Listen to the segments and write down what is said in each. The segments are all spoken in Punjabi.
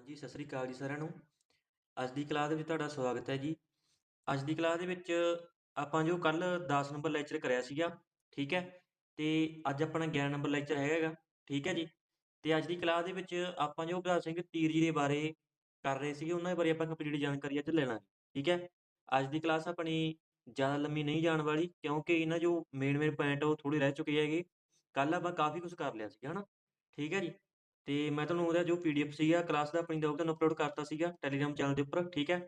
ਹਾਂਜੀ, ਸਤਿ ਸ੍ਰੀ ਅਕਾਲ ਜੀ ਸਾਰਿਆਂ ਨੂੰ। ਅੱਜ ਦੀ ਕਲਾਸ ਦੇ ਵਿੱਚ ਤੁਹਾਡਾ ਸਵਾਗਤ ਹੈ ਜੀ। ਅੱਜ ਦੀ ਕਲਾਸ ਦੇ ਵਿੱਚ ਆਪਾਂ ਜੋ ਕੱਲ 10 ਨੰਬਰ ਲੈਕਚਰ ਕਰਿਆ ਸੀਗਾ, ਠੀਕ ਹੈ? ਤੇ ਅੱਜ ਆਪਣਾ 11 ਨੰਬਰ ਲੈਕਚਰ ਹੈਗਾ, ਠੀਕ ਹੈ ਜੀ? ਤੇ ਅੱਜ ਦੀ ਕਲਾਸ ਦੇ ਵਿੱਚ ਆਪਾਂ ਜੋ ਭਗਤ ਸਿੰਘ ਤੀਰ ਜੀ ਦੇ ਬਾਰੇ ਕਰ ਰਹੇ ਸੀਗੇ, ਉਹਨਾਂ ਦੇ ਬਾਰੇ ਆਪਾਂ ਕੰਪਲੀਟ ਜਾਣਕਾਰੀ ਅੱਜ ਲੈ ਲਾਂਗੇ, ਠੀਕ ਹੈ? ਅੱਜ ਦੀ ਕਲਾਸ ਆਪਣੀ ਜ਼ਿਆਦਾ ਲੰਮੀ ਨਹੀਂ ਜਾਣ ਵਾਲੀ, ਕਿਉਂਕਿ ਇਹਨਾਂ ਜੋ ਮੇਨ ਮੇਨ ਪੁਆਇੰਟ ਉਹ ਥੋੜੇ ਰਹਿ ਚੁੱਕੇ ਹੈਗੇ। ਕੱਲ ਆਪਾਂ ਕਾਫੀ ਕੁਝ ਕਰ ਲਿਆ ਸੀ ਹਨਾ? ਠੀਕ ਹੈ ਜੀ? ਤੇ ਮੈਂ ਤੁਹਾਨੂੰ ਉਹਦਾ ਜੋ ਪੀਡੀਐਫ ਸੀਗਾ ਕਲਾਸ ਦਾ ਆਪਣੀ ਦਾ ਉਹ ਤੁਹਾਨੂੰ ਅਪਲੋਡ ਕਰਤਾ ਸੀਗਾ ਟੈਲੀਗ੍ਰਾਮ ਚੈਨਲ ਦੇ ਉੱਪਰ, ਠੀਕ ਹੈ?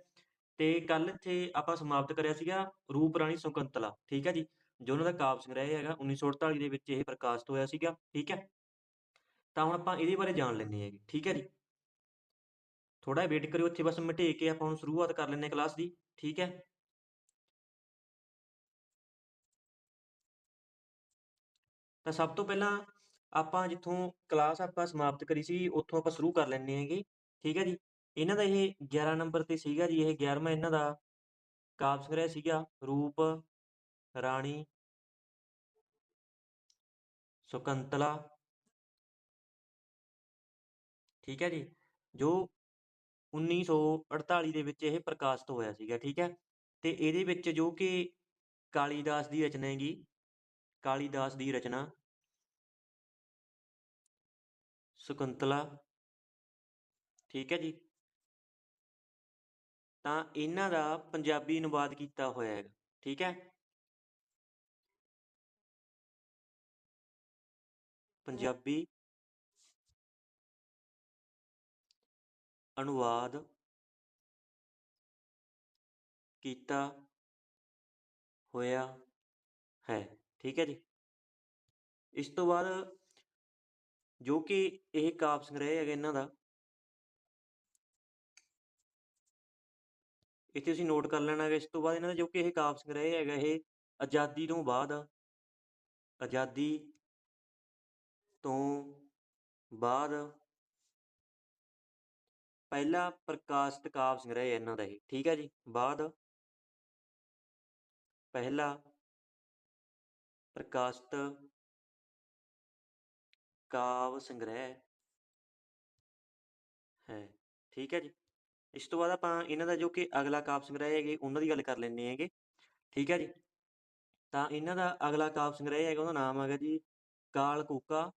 ਤੇ ਕੱਲ ਇੱਥੇ ਆਪਾਂ ਸਮਾਪਤ ਕਰਿਆ ਸੀਗਾ ਰੂਪ ਰਾਣੀ ਸ਼ਕੁੰਤਲਾ, ਠੀਕ ਹੈ ਜੀ? ਜੋ ਉਹਨਾਂ ਦਾ ਕਾਵਿ ਸੰਗ੍ਰਹਿ ਹੈਗਾ 1948 ਦੇ ਵਿੱਚ ਇਹ ਪ੍ਰਕਾਸ਼ਿਤ ਹੋਇਆ ਸੀਗਾ, ਠੀਕ ਹੈ? ਤਾਂ ਹੁਣ ਆਪਾਂ ਇਹਦੇ ਬਾਰੇ ਜਾਣ ਲੈਂਦੇ ਹੈਗੇ, ਠੀਕ ਹੈ ਜੀ? ਥੋੜਾ ਵੇਟ ਕਰਿਓ, ਇੱਥੇ ਬਸ ਮਿਟੇ ਕੇ ਆਪਾਂ ਹੁਣ ਸ਼ੁਰੂਆਤ ਕਰ ਲੈਂਦੇ ਕਲਾਸ ਦੀ, ਠੀਕ ਹੈ? ਤਾਂ ਸਭ ਤੋਂ ਪਹਿਲਾਂ ਆਪਾਂ ਜਿੱਥੋਂ ਕਲਾਸ ਆਪਾਂ ਸਮਾਪਤ ਕਰੀ ਸੀ, ਉੱਥੋਂ ਆਪਾਂ ਸ਼ੁਰੂ ਕਰ ਲੈਂਦੇ ਹੈਗੇ, ਠੀਕ ਹੈ ਜੀ। ਇਹਨਾਂ ਦਾ ਇਹ 11 ਨੰਬਰ ਤੇ ਸੀਗਾ ਜੀ, ਇਹ 11ਵਾਂ ਇਹਨਾਂ ਦਾ ਕਾਵਿ ਸੰਗ੍ਰਹਿ ਸੀਗਾ, ਰੂਪ, ਰਾਣੀ, ਸੁਕੰਤਲਾ। ਠੀਕ ਹੈ ਜੀ, ਜੋ 1948 ਦੇ ਵਿੱਚ ਇਹ ਪ੍ਰਕਾਸ਼ਿਤ ਹੋਇਆ ਸੀਗਾ, ਠੀਕ ਹੈ। ਤੇ ਇਹਦੇ ਵਿੱਚ ਜੋ ਕਿ ਕਾਲੀਦਾਸ ਦੀ ਰਚਨਾ ਹੈਗੀ, ਕਾਲੀਦਾਸ ਦੀ ਰਚਨਾ ਸ਼ਕੁੰਤਲਾ। ਠੀਕ ਹੈ ਜੀ। ਤਾਂ ਇਹਨਾਂ ਦਾ ਪੰਜਾਬੀ ਅਨੁਵਾਦ ਕੀਤਾ ਹੋਇਆ ਹੈ ਠੀਕ ਹੈ। ਪੰਜਾਬੀ ਅਨੁਵਾਦ ਕੀਤਾ ਹੋਇਆ ਹੈ। ਠੀਕ ਹੈ ਜੀ। ਇਸ ਤੋਂ ਬਾਅਦ ਜੋ ਕਿ ਇਹ ਕਾਵਿ ਸੰਗ੍ਰਹਿ ਹੈਗਾ ਇਹਨਾਂ ਦਾ। ਇੱਥੇ ਤੁਸੀਂ ਨੋਟ ਕਰ ਲੈਣਾ ਹੈਗਾ, ਇਸ ਤੋਂ ਬਾਅਦ ਇਹਨਾਂ ਦਾ ਜੋ ਕਿ ਇਹ ਕਾਵਿ ਸੰਗ੍ਰਹਿ ਹੈਗਾ, ਇਹ ਆਜ਼ਾਦੀ ਤੋਂ ਬਾਅਦ ਆਜ਼ਾਦੀ ਤੋਂ ਬਾਅਦ ਪਹਿਲਾ ਪ੍ਰਕਾਸ਼ਿਤ ਕਾਵਿ ਸੰਗ੍ਰਹਿ ਹੈ ਇਹਨਾਂ ਦਾ ਇਹ, ਠੀਕ ਹੈ ਜੀ? ਬਾਅਦ ਪਹਿਲਾ ਪ੍ਰਕਾਸ਼ਿਤ ਕਾਵਿ ਸੰਗ੍ਰਹਿ ਹੈ। ਠੀਕ ਹੈ ਜੀ। ਇਸ ਤੋਂ ਬਾਅਦ ਆਪਾਂ ਇਹਨਾਂ ਦਾ ਜੋ ਕਿ ਅਗਲਾ ਕਾਵਿ ਸੰਗ੍ਰਹਿ ਹੈਗੇ, ਉਹਨਾਂ ਦੀ ਗੱਲ ਕਰ ਲੈਂਦੇ ਹੈਗੇ। ਠੀਕ ਹੈ ਜੀ। ਤਾਂ ਇਹਨਾਂ ਦਾ ਅਗਲਾ ਕਾਵਿ ਸੰਗ੍ਰਹਿ ਹੈਗਾ, ਉਹਦਾ ਨਾਮ ਹੈਗਾ ਜੀ ਕਾਲ ਕੂਕਾ।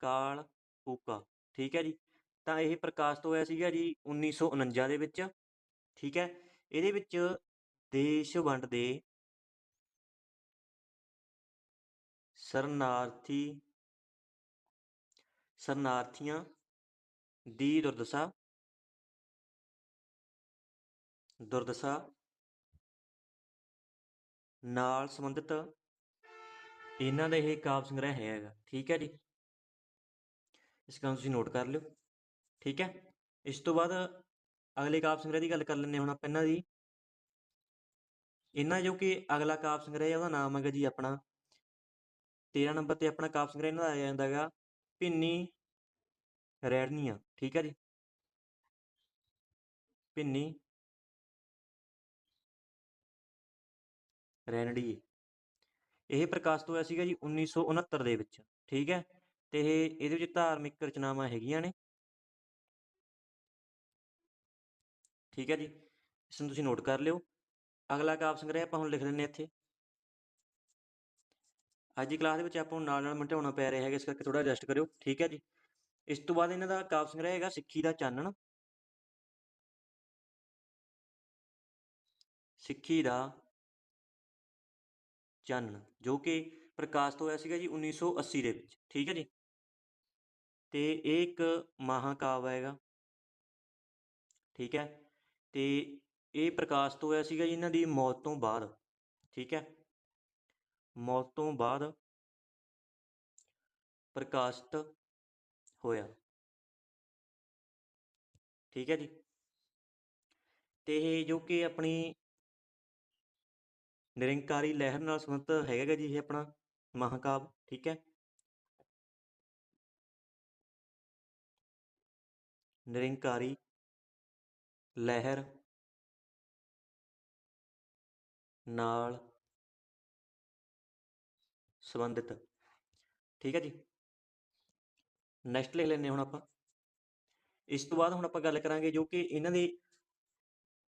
ਕਾਲ ਕੂਕਾ। ਠੀਕ ਹੈ ਜੀ। ਤਾਂ ਇਹ ਪ੍ਰਕਾਸ਼ਿਤ ਹੋਇਆ ਸੀਗਾ ਜੀ 1949 ਦੇ ਵਿੱਚ। ਠੀਕ ਹੈ। ਇਹਦੇ ਵਿੱਚ ਦੇਸ਼ ਵੰਡ ਦੇ ਸ਼ਰਨਾਰਥੀ, ਸ਼ਰਨਾਰਥੀਆਂ ਦੀ ਦੁਰਦਸ਼ਾ। ਦੁਰਦਸ਼ਾ ਨਾਲ ਸੰਬੰਧਿਤ ਇਹਨਾਂ ਦਾ ਇਹ ਕਾਵਿ ਸੰਗ੍ਰਹਿ ਹੈਗਾ। ਠੀਕ ਹੈ ਜੀ? ਇਸ ਗੱਲ ਤੁਸੀਂ ਨੋਟ ਕਰ ਲਿਓ। ਠੀਕ ਹੈ? ਇਸ ਤੋਂ ਬਾਅਦ ਅਗਲੇ ਕਾਵਿ ਸੰਗ੍ਰਹਿ ਦੀ ਗੱਲ ਕਰ ਲੈਂਦੇ ਹੁਣ ਆਪਾਂ ਇਹਨਾਂ ਦੀ। ਇਹਨਾਂ ਜੋ ਕਿ ਅਗਲਾ ਕਾਵਿ ਸੰਗ੍ਰਹਿ ਉਹਦਾ ਨਾਮ ਹੈਗਾ ਜੀ ਆਪਣਾ 13 ਨੰਬਰ ਤੇ ਆਪਣਾ ਕਾਵਿ ਸੰਗ੍ਰਹਿ ਇਹਨਾਂ ਦਾ ਆ ਜਾਂਦਾ ਹੈਗਾ ਭਿੰਨੀ ਰੈਣੀਆਂ ਠੀਕ ਹੈ ਜੀ? ਭਿੰਨੀ ਰੈਣੜੀ ਇਹ ਪ੍ਰਕਾਸ਼ਿਤ ਹੋਇਆ ਸੀਗਾ ਜੀ 1969 ਦੇ ਵਿੱਚ, ਠੀਕ ਹੈ? ਤੇ ਇਹ, ਇਹਦੇ ਵਿੱਚ ਧਾਰਮਿਕ ਰਚਨਾਵਾਂ ਹੈਗੀਆਂ ਨੇ। ਠੀਕ ਹੈ ਜੀ? ਇਸ ਨੂੰ ਤੁਸੀਂ ਨੋਟ ਕਰ ਲਿਓ। ਅਗਲਾ ਕਾਵਿ ਸੰਗ੍ਰਹਿ ਆਪਾਂ ਹੁਣ ਲਿਖ ਲੈਂਦੇ ਇੱਥੇ। ਅੱਜ ਦੀ ਕਲਾਸ ਦੇ ਵਿੱਚ ਆਪਾਂ ਨੂੰ ਨਾਲ ਨਾਲ ਮਿਟਾਉਣਾ ਪੈ ਰਿਹਾ ਹੈਗਾ, ਇਸ ਕਰਕੇ ਥੋੜਾ ਐਡਜਸਟ ਕਰਿਓ, ਠੀਕ ਹੈ ਜੀ? ਇਸ ਤੋਂ ਬਾਅਦ ਇਹਨਾਂ ਦਾ ਕਾਵਿ ਸੰਗ੍ਰਹਿ ਹੈਗਾ, ਸਿੱਖੀ ਦਾ ਚਾਨਣ। ਸਿੱਖੀ ਦਾ ਚਾਨਣ, ਜੋ ਕਿ ਪ੍ਰਕਾਸ਼ਿਤ ਹੋਇਆ ਸੀਗਾ ਜੀ 1980 ਦੇ ਵਿੱਚ, ਠੀਕ ਹੈ ਜੀ? ਤੇ ਇਹ ਇੱਕ ਮਹਾਕਾਵਿ ਹੈਗਾ, ਠੀਕ ਹੈ? ਤੇ ਇਹ ਪ੍ਰਕਾਸ਼ਿਤ ਹੋਇਆ ਸੀਗਾ ਜੀ ਇਹਨਾਂ ਦੀ ਮੌਤ ਤੋਂ ਬਾਅਦ, ਠੀਕ ਹੈ? ਮੌਤ ਤੋਂ ਬਾਅਦ ਪ੍ਰਕਾਸ਼ਿਤ ਹੋਇਆ। ਠੀਕ ਹੈ ਜੀ। ਤੇ ਇਹ ਜੋ ਕਿ ਆਪਣੀ ਨਿਰੰਕਾਰੀ ਲਹਿਰ ਨਾਲ ਸੰਬੰਧਿਤ ਹੈਗਾ ਜੀ, ਇਹ ਆਪਣਾ ਮਹਾਕਾਵਿ, ਠੀਕ ਹੈ। ਨਿਰੰਕਾਰੀ ਲਹਿਰ ਨਾਲ ਸੰਬੰਧਿਤ। ਠੀਕ ਹੈ ਜੀ? ਨੈਕਸਟ ਲਿਖ ਲੈਂਦੇ ਹੁਣ ਆਪਾਂ। ਇਸ ਤੋਂ ਬਾਅਦ ਹੁਣ ਆਪਾਂ ਗੱਲ ਕਰਾਂਗੇ ਜੋ ਕਿ ਇਹਨਾਂ ਦੇ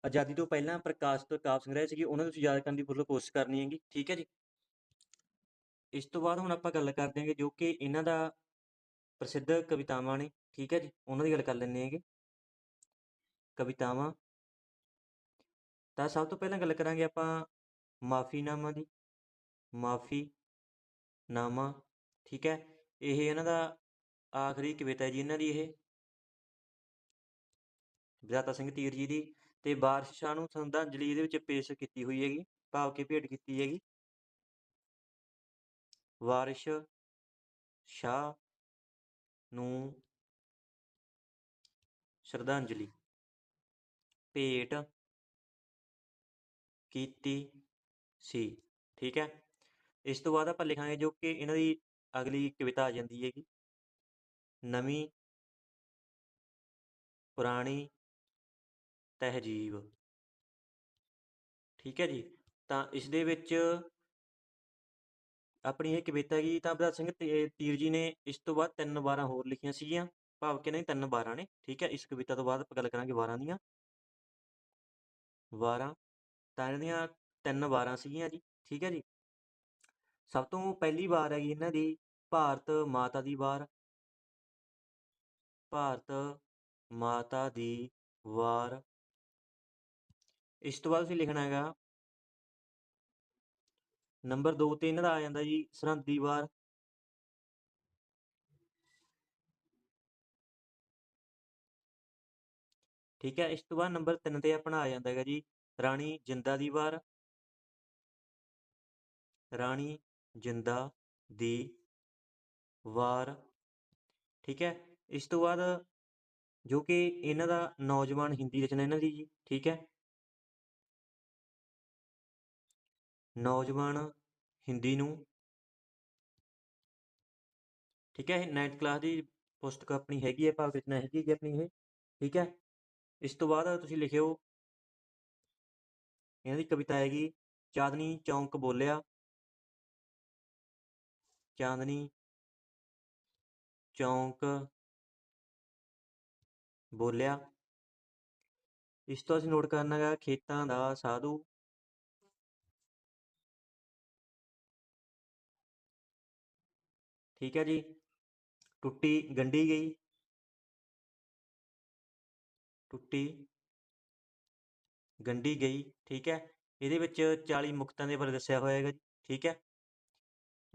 ਆਜ਼ਾਦੀ ਤੋਂ ਪਹਿਲਾਂ ਪ੍ਰਕਾਸ਼ਿਤ ਕਾਵਿ ਸੰਗ੍ਰਹਿ ਸੀਗੇ, ਉਹਨਾਂ ਨੂੰ ਤੁਸੀਂ ਯਾਦ ਕਰਨ ਦੀ ਪੂਰੀ ਕੋਸ਼ਿਸ਼ ਕਰਨੀ ਹੈਗੀ। ਠੀਕ ਹੈ ਜੀ? ਇਸ ਤੋਂ ਬਾਅਦ ਹੁਣ ਆਪਾਂ ਗੱਲ ਕਰਦੇ ਹਾਂਗੇ ਜੋ ਕਿ ਇਹਨਾਂ ਦਾ ਪ੍ਰਸਿੱਧ ਕਵਿਤਾਵਾਂ ਨੇ। ਠੀਕ ਹੈ ਜੀ? ਉਹਨਾਂ ਦੀ ਗੱਲ ਕਰ ਲੈਂਦੇ ਹੈਗੇ। ਕਵਿਤਾਵਾਂ। ਤਾਂ ਸਭ ਤੋਂ ਪਹਿਲਾਂ ਗੱਲ ਕਰਾਂਗੇ ਆਪਾਂ ਮਾਫੀਨਾਮਾ ਦੀ। ਮਾਫੀ। ਨਾਮਾ ਠੀਕ ਹੈ? ਇਹ ਇਹਨਾਂ ਦਾ ਆਖਰੀ ਕਵਿਤਾ ਹੈ ਜੀ ਇਹਨਾਂ ਦੀ ਇਹ। ਵਿਧਾਤਾ ਸਿੰਘ ਤੀਰ ਜੀ ਦੀ ਤੇ ਵਾਰਿਸ ਸ਼ਾਹ ਨੂੰ ਸ਼ਰਧਾਂਜਲੀ ਇਹਦੇ ਵਿੱਚ ਪੇਸ਼ ਕੀਤੀ ਹੋਈ ਹੈਗੀ, ਭਾਵ ਕੇ ਭੇਟ ਕੀਤੀ ਹੈਗੀ। ਵਾਰਿਸ ਸ਼ਾਹ ਨੂੰ ਸ਼ਰਧਾਂਜਲੀ, ਭੇਟ ਕੀਤੀ ਸੀ, ਠੀਕ ਹੈ? ਇਸ ਤੋਂ ਬਾਅਦ ਆਪਾਂ ਲਿਖਾਂਗੇ ਜੋ ਕਿ ਇਹਨਾਂ ਦੀ ਅਗਲੀ ਕਵਿਤਾ ਆ ਜਾਂਦੀ ਹੈਗੀ। ਨਵੀਂ ਪੁਰਾਣੀ ਤਹਿਜੀਬ। ਠੀਕ ਹੈ ਜੀ? ਤਾਂ ਇਸ ਦੇ ਵਿੱਚ ਆਪਣੀ ਇਹ ਕਵਿਤਾ ਹੈਗੀ ਤਾਂ ਬਲਦ ਸਿੰਘ ਤੇ- ਤੀਰ ਜੀ ਨੇ ਇਸ ਤੋਂ ਬਾਅਦ ਤਿੰਨ ਵਾਰਾਂ ਹੋਰ ਲਿਖੀਆਂ ਸੀਗੀਆਂ। ਭਾਵ ਕਿ ਨਹੀਂ, ਤਿੰਨ ਵਾਰਾਂ ਨੇ। ਠੀਕ ਹੈ, ਇਸ ਕਵਿਤਾ ਤੋਂ ਬਾਅਦ ਆਪਾਂ ਗੱਲ ਕਰਾਂਗੇ ਵਾਰਾਂ ਦੀਆਂ। ਵਾਰਾਂ ਤਾਂ ਇਹਨਾਂ ਦੀਆਂ ਤਿੰਨ ਵਾਰਾਂ ਸੀਗੀਆਂ ਜੀ। ਠੀਕ ਹੈ ਜੀ? ਸਭ ਤੋਂ ਪਹਿਲੀ ਵਾਰ ਹੈਗੀ ਇਹਨਾਂ ਦੀ, ਭਾਰਤ ਮਾਤਾ ਦੀ ਵਾਰ। ਭਾਰਤ ਮਾਤਾ ਦੀ ਵਾਰ। ਇਸ ਤੋਂ ਬਾਅਦ ਤੁਸੀਂ ਲਿਖਣਾ ਹੈਗਾ। ਨੰਬਰ 2 ਤੇ ਇਹਨਾਂ ਦਾ ਆ ਜਾਂਦਾ ਜੀ, ਸਰਹੰਦ ਦੀ ਵਾਰ। ਠੀਕ ਹੈ, ਇਸ ਤੋਂ ਬਾਅਦ ਨੰਬਰ 3 ਤੇ ਆਪਣਾ ਆ ਜਾਂਦਾ ਹੈਗਾ ਜੀ, ਰਾਣੀ ਜਿੰਦਾ ਦੀ ਵਾਰ। ਰਾਣੀ ਜਿੰਦਾ ਦੀ ਵਾਰ। ਠੀਕ ਹੈ, ਇਸ ਤੋਂ ਬਾਅਦ ਜੋ ਕਿ ਇਹਨਾਂ ਦਾ ਨੌਜਵਾਨ ਹਿੰਦੀ ਰਚਨਾ ਇਹਨਾਂ ਦੀ ਜੀ, ਠੀਕ ਹੈ। ਨੌਜਵਾਨ ਹਿੰਦੀ ਨੂੰ, ਠੀਕ ਹੈ, ਇਹ 9th ਕਲਾਸ ਦੀ ਪੁਸਤਕ ਆਪਣੀ ਹੈਗੀ ਹੈ, ਭਾਵ ਰਚਨਾ ਹੈਗੀ ਹੈ ਆਪਣੀ ਇਹ, ਠੀਕ ਹੈ। ਇਸ ਤੋਂ ਬਾਅਦ ਤੁਸੀਂ ਲਿਖਿਓ, ਇਹਨਾਂ ਦੀ ਕਵਿਤਾ ਹੈਗੀ, ਚਾਂਦਨੀ ਚੌਂਕ ਬੋਲਿਆ। ਚਾਂਦਨੀ ਚੌਂਕ ਬੋਲਿਆ। ਇਸ ਤੋਂ ਅਸੀਂ ਨੋਟ ਕਰਨਾ ਹੈਗਾ ਖੇਤਾਂ ਦਾ ਸਾਧੂ। ਠੀਕ ਹੈ ਜੀ। ਟੁੱਟੀ ਗੰਢੀ ਗਈ। ਟੁੱਟੀ ਗੰਢੀ ਗਈ। ਠੀਕ ਹੈ। ਇਹਦੇ ਵਿੱਚ 40 ਮੁਕਤਾਂ ਦੇ ਬਾਰੇ ਦੱਸਿਆ ਹੋਇਆ ਹੈਗਾ ਠੀਕ ਹੈ।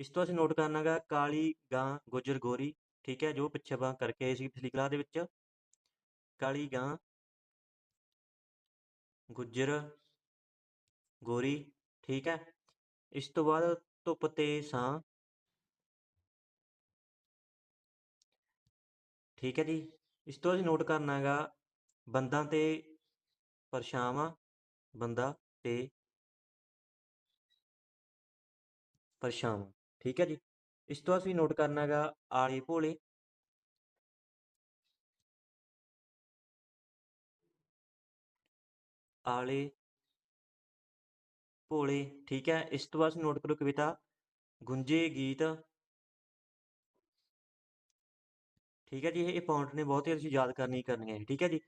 ਇਸ ਤੋਂ ਅਸੀਂ ਨੋਟ ਕਰਨਾ ਹੈਗਾ ਕਾਲੀ ਗਾਂ ਗੁਜਰ ਗੋਰੀ, ਠੀਕ ਹੈ, ਜੋ ਪਿੱਛੇ ਆਪਾਂ ਕਰਕੇ ਆਏ ਸੀ ਪਿਛਲੀ ਕਲਾਸ ਦੇ ਵਿੱਚ। ਕਾਲੀ ਗਾਂ ਗੁਜਰ ਗੋਰੀ, ਠੀਕ ਹੈ। ਇਸ ਤੋਂ ਬਾਅਦ ਧੁੱਪ ਤੇ ਸਾਂ, ਠੀਕ ਹੈ ਜੀ। ਇਸ ਤੋਂ ਅਸੀਂ ਨੋਟ ਕਰਨਾ ਹੈਗਾ ਬੰਦਾਂ ਤੇ ਪਰਛਾਵਾਂ, ਬੰਦਾ ਤੇ ਪਰਛਾਵਾਂ। ਠੀਕ ਹੈ ਜੀ। ਇਸ ਤੋਂ ਅਸੀਂ ਨੋਟ ਕਰਨਾ ਹੈਗਾ ਆਲੇ ਭੋਲੇ। ਆਲੇ ਭੋਲੇ, ਠੀਕ ਹੈ। ਇਸ ਤੋਂ ਬਾਅਦ ਨੋਟ ਕਰੋ ਕਵਿਤਾ ਗੁੰਜੇ ਗੀਤ। ਠੀਕ ਹੈ ਜੀ, ਇਹ ਪੁਆਇੰਟ ਨੇ ਬਹੁਤ ਹੀ ਤੁਸੀਂ ਯਾਦ ਕਰਨੀ ਹੀ ਕਰਨੀ ਹੈ ਠੀਕ ਹੈ ਜੀ।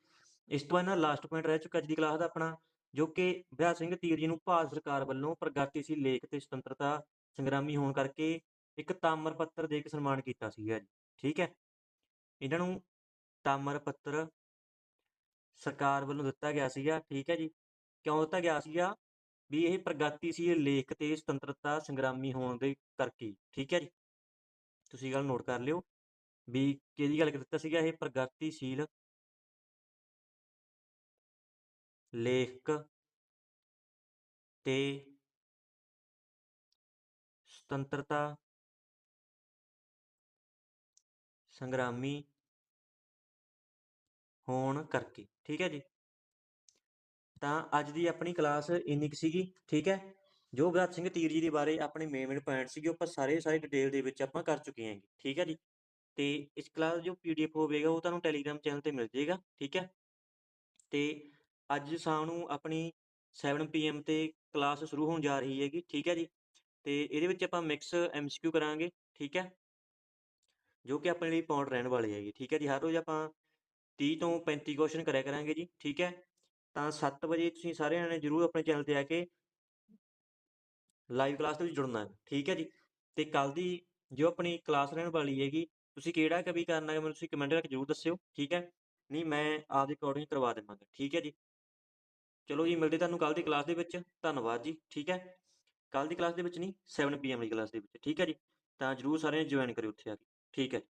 ਇਸ ਤੋਂ ਬਾਅਦ ਨਾ ਲਾਸਟ ਪੁਆਇੰਟ ਰਹਿ ਚੁੱਕਾ ਅੱਜ ਦੀ ਕਲਾਸ ਦਾ ਆਪਣਾ, ਜੋ ਕਿ ਬਿਆਸ ਸਿੰਘ ਤੀਰ ਜੀ ਨੂੰ ਭਾਰਤ ਸਰਕਾਰ ਵੱਲੋਂ ਪ੍ਰਗਤੀਸ਼ੀਲ ਲੇਖ ਤੇ ਸੁਤੰਤਰਤਾ ਸੰਗਰਾਮੀ ਹੋਣ ਕਰਕੇ ਇੱਕ ਤਾਮਰ ਪੱਤਰ ਦੇ ਕੇ ਸਨਮਾਨ ਕੀਤਾ ਸੀਗਾ ਜੀ ਠੀਕ ਹੈ? ਇਹਨਾਂ ਨੂੰ ਤਾਮਰ ਪੱਤਰ ਸਰਕਾਰ ਵੱਲੋਂ ਦਿੱਤਾ ਗਿਆ ਸੀਗਾ, ਠੀਕ ਹੈ ਜੀ? ਕਿਉਂ ਦਿੱਤਾ ਗਿਆ ਸੀਗਾ? ਵੀ ਇਹ ਪ੍ਰਗਤੀਸ਼ੀਲ ਲੇਖ ਤੇ ਸੁਤੰਤਰਤਾ ਸੰਗਰਾਮੀ ਹੋਣ ਦੇ ਕਰਕੇ, ਠੀਕ ਹੈ ਜੀ? ਤੁਸੀਂ ਗੱਲ ਨੋਟ ਕਰ ਲਿਓ, ਵੀ ਕਿਹਦੀ ਗੱਲ ਕੀਤਾ ਸੀਗਾ? ਇਹ ਪ੍ਰਗਤੀਸ਼ੀਲ ਲੇਖ ਤੇ ਸੁਤੰਤਰਤਾ ਸੰਗਰਾਮੀ ਹੋਣ ਕਰਕੇ, ਠੀਕ ਹੈ ਜੀ? ਤਾਂ ਅੱਜ ਦੀ ਆਪਣੀ ਕਲਾਸ ਇੰਨੀ ਕੁ ਸੀਗੀ, ਠੀਕ ਹੈ? ਜੋ ਭਗਤ ਸਿੰਘ ਤੀਰ ਜੀ ਦੇ ਬਾਰੇ ਆਪਣੇ ਮੇਨ ਮੇਨ ਪੁਆਇੰਟ ਸੀਗੇ, ਉਹ ਆਪਾਂ ਸਾਰੇ ਸਾਰੇ ਡਿਟੇਲ ਦੇ ਵਿੱਚ ਆਪਾਂ ਕਰ ਚੁੱਕੇ ਹਾਂ ਠੀਕ ਹੈ ਜੀ? ਤੇ ਇਸ ਕਲਾਸ ਜੋ ਪੀਡੀਐਫ ਹੋਵੇਗਾ, ਉਹ ਤੁਹਾਨੂੰ ਟੈਲੀਗ੍ਰਾਮ ਚੈਨਲ ਤੇ ਮਿਲ ਜਾਏਗਾ, ਠੀਕ ਹੈ? ਤੇ ਅੱਜ ਸ਼ਾਮ ਨੂੰ ਆਪਣੀ 7 ਪੀਐਮ ਤੇ ਕਲਾਸ ਸ਼ੁਰੂ ਹੋਣ ਜਾ ਰਹੀ ਹੈਗੀ, ਠੀਕ ਹੈ ਜੀ? ਤੇ ਇਹਦੇ ਵਿੱਚ ਆਪਾਂ ਮਿਕਸ ਐਮਸੀਕਿਊ ਕਰਾਂਗੇ, ਠੀਕ ਹੈ? ਜੋ ਕਿ ਆਪਣੇ ਲਈ ਪੌਂਡ ਰਹਿਣ ਵਾਲੇ ਹੈਗੇ, ਠੀਕ ਹੈ ਜੀ? ਹਰ ਰੋਜ਼ ਆਪਾਂ 30 ਤੋਂ 35 ਕੁਐਸਚਨ ਕਰਿਆ ਕਰਾਂਗੇ ਜੀ, ਠੀਕ ਹੈ? ਤਾਂ 7 ਵਜੇ ਤੁਸੀਂ ਸਾਰਿਆਂ ਨੇ ਜਰੂਰ ਆਪਣੇ ਚੈਨਲ ਤੇ ਆ ਕੇ ਲਾਈਵ ਕਲਾਸ ਦੇ ਵਿੱਚ ਜੁੜਨਾ, ਠੀਕ ਹੈ ਜੀ? ਤੇ ਕੱਲ ਦੀ ਜੋ ਆਪਣੀ ਕਲਾਸ ਰਹਿਣ ਵਾਲੀ ਹੈਗੀ, ਤੁਸੀਂ ਕਿਹੜਾ ਕਵੀ ਕਰਨਾ ਹੈ ਮੈਨੂੰ ਤੁਸੀਂ ਕਮੈਂਟ ਕਰਕੇ ਜਰੂਰ ਦੱਸਿਓ, ਠੀਕ ਹੈ? ਨਹੀਂ, ਮੈਂ ਆਪਦੀ ਰਿਕਾਰਡਿੰਗ ਕਰਵਾ ਦੇਵਾਂਗਾ, ਠੀਕ ਹੈ ਜੀ? ਚਲੋ ਜੀ, ਮਿਲਦੇ ਤੁਹਾਨੂੰ ਕੱਲ ਦੀ ਕਲਾਸ ਦੇ ਵਿੱਚ, ਧੰਨਵਾਦ ਜੀ, ਠੀਕ ਹੈ? ਕੱਲ ਦੀ ਕਲਾਸ ਦੇ ਵਿੱਚ ਨਹੀਂ 7 ਪੀਐਮ ਦੀ ਕਲਾਸ ਦੇ ਵਿੱਚ, ਠੀਕ ਹੈ ਜੀ? ਤਾਂ ਜਰੂਰ ਸਾਰਿਆਂ ਨੇ ਜੁਆਇਨ ਕਰਿਓ ਉੱਥੇ ਆ ਕੇ, ਠੀਕ ਹੈ